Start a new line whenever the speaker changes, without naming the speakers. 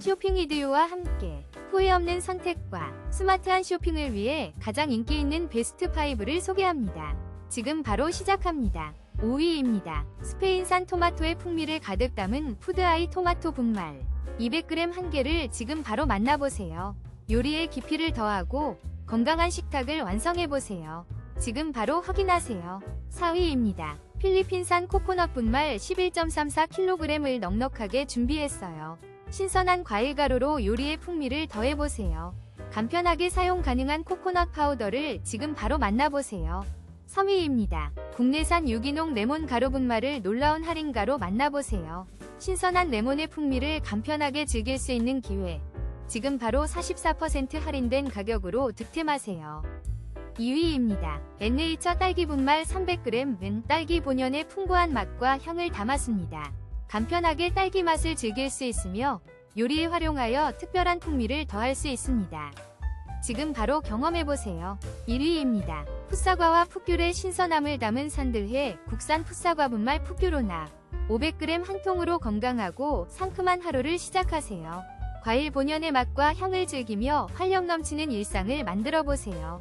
쇼핑 이디오와 함께 후회 없는 선택과 스마트한 쇼핑을 위해 가장 인기 있는 베스트 5를 소개합니다. 지금 바로 시작합니다. 5위입니다. 스페인산 토마토의 풍미를 가득 담은 푸드아이 토마토 분말 200g 한 개를 지금 바로 만나보세요. 요리에 깊이를 더하고 건강한 식탁을 완성해보세요. 지금 바로 확인하세요. 4위입니다. 필리핀산 코코넛 분말 11.34kg을 넉넉하게 준비했어요. 신선한 과일 가루로 요리의 풍미를 더해보세요. 간편하게 사용 가능한 코코넛 파우더를 지금 바로 만나보세요. 3위입니다. 국내산 유기농 레몬 가루 분말을 놀라운 할인가로 만나보세요. 신선한 레몬의 풍미를 간편하게 즐길 수 있는 기회. 지금 바로 44% 할인된 가격으로 득템하세요. 2위입니다. 엔네이처 딸기 분말 300g은 딸기 본연의 풍부한 맛과 향을 담았습니다. 간편하게 딸기 맛을 즐길 수 있으며 요리에 활용하여 특별한 풍미를 더할 수 있습니다. 지금 바로 경험해보세요. 1위입니다. 풋사과와 풋귤의 신선함을 담은 산들해 국산 풋사과 분말 풋귤로나 500g 한 통으로 건강하고 상큼한 하루를 시작하세요. 과일 본연의 맛과 향을 즐기며 활력 넘치는 일상을 만들어 보세요.